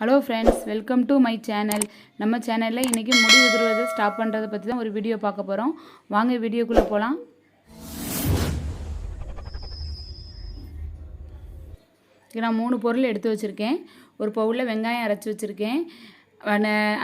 Hello friends welcome to my channel நம்ம சேனலில் இன்றைக்கி முடி உதிர்வதை ஸ்டாப் பண்ணுறதை பற்றி தான் ஒரு வீடியோ பார்க்க போகிறோம் வாங்க வீடியோக்குள்ளே போகலாம் இங்கே நான் மூணு பொருள் எடுத்து வச்சுருக்கேன். ஒரு பவுலில் வெங்காயம் அரைச்சி வச்சுருக்கேன்.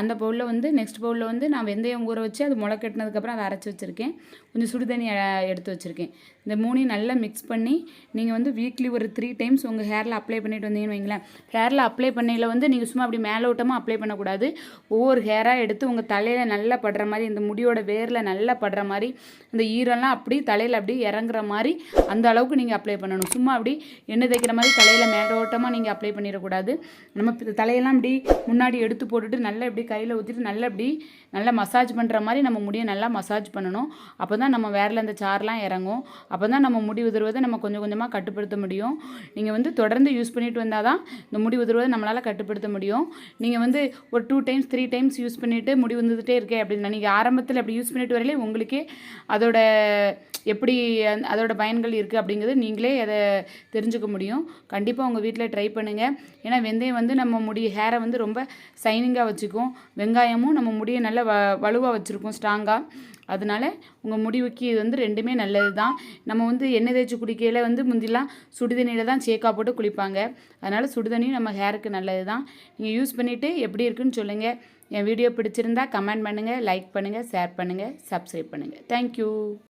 அந்த பவுலில் வந்து நெக்ஸ்ட் பவுலில் வந்து நான் வெந்தயம் ஊற வச்சு அது முளை கட்டினதுக்கப்புறம் அதை அரைச்சி வச்சுருக்கேன். கொஞ்சம் சுடு தண்ணி எடுத்து வச்சுருக்கேன். இந்த மூணையும் நல்லா மிக்ஸ் பண்ணி நீங்கள் வந்து வீக்லி ஒரு த்ரீ டைம்ஸ் உங்கள் ஹேரில் அப்ளை பண்ணிட்டு வந்தீங்கன்னு வைங்களேன். ஹேரில் அப்ளை பண்ணையில் வந்து நீங்கள் சும்மா அப்படி மேலோட்டமாக அப்ளை பண்ணக்கூடாது. ஒவ்வொரு ஹேராக எடுத்து உங்கள் தலையில் நல்லா படுற மாதிரி இந்த முடியோட வேரில் நல்லா படுற மாதிரி இந்த ஈரம்லாம் அப்படி தலையில் அப்படி இறங்குற மாதிரி அந்த அளவுக்கு நீங்கள் அப்ளை பண்ணணும். சும்மா அப்படி எண்ணெய் தைக்கிற மாதிரி தலையில் மேலோட்டமாக நீங்கள் அப்ளை பண்ணிடக்கூடாது. நம்ம தலையெல்லாம் அப்படி முன்னாடி எடுத்து போட்டு போட்டுட்டு நல்லா இப்படி கையில் ஊற்றிட்டு நல்லா இப்படி நல்லா மசாஜ் பண்ணுற மாதிரி நம்ம முடியை நல்லா மசாஜ் பண்ணணும். அப்போ தான் நம்ம வேரில் அந்த சார்லாம் இறங்கும். அப்போ தான் நம்ம முடி உதிர்வதை நம்ம கொஞ்சம் கொஞ்சமாக கட்டுப்படுத்த முடியும். நீங்கள் வந்து தொடர்ந்து யூஸ் பண்ணிட்டு வந்தால் தான் இந்த முடி உதிர்வதை நம்மளால் கட்டுப்படுத்த முடியும். நீங்கள் வந்து ஒரு two times three times use பண்ணிவிட்டு முடி வந்துட்டே இருக்கே அப்படின்னா நீங்கள் ஆரம்பத்தில் அப்படி யூஸ் பண்ணிட்டு வரலே உங்களுக்கே அதோட எப்படி அதோட பயன்கள் இருக்குது அப்படிங்கிறது நீங்களே அதை தெரிஞ்சுக்க முடியும். கண்டிப்பாக உங்கள் வீட்டில் ட்ரை பண்ணுங்கள் ஏன்னா வெந்தயம் வந்து நம்ம முடி ஹேரை வந்து ரொம்ப சைனிங்காக வச்சுக்கும். வெங்காயமும் நம்ம முடியை நல்லா வ வலுவாக வச்சுருக்கோம் ஸ்ட்ராங்காக அதனால உங்கள் முடிவுக்கு இது வந்து ரெண்டுமே நல்லது தான் நம்ம வந்து எண்ணெய் தேய்ச்சி குடிக்கையில் வந்து முந்திலாம் சுடுதண்ணியில் தான் சேக்கா போட்டு குளிப்பாங்க. அதனால் சுடுதண்ணியும் நம்ம ஹேருக்கு நல்லது தான் நீங்கள் யூஸ் பண்ணிவிட்டு எப்படி இருக்குன்னு சொல்லுங்கள் என் வீடியோ பிடிச்சிருந்தா கமெண்ட் பண்ணுங்கள் லைக் பண்ணுங்கள் ஷேர் பண்ணுங்கள் சப்ஸ்கிரைப் பண்ணுங்கள் தேங்க்யூ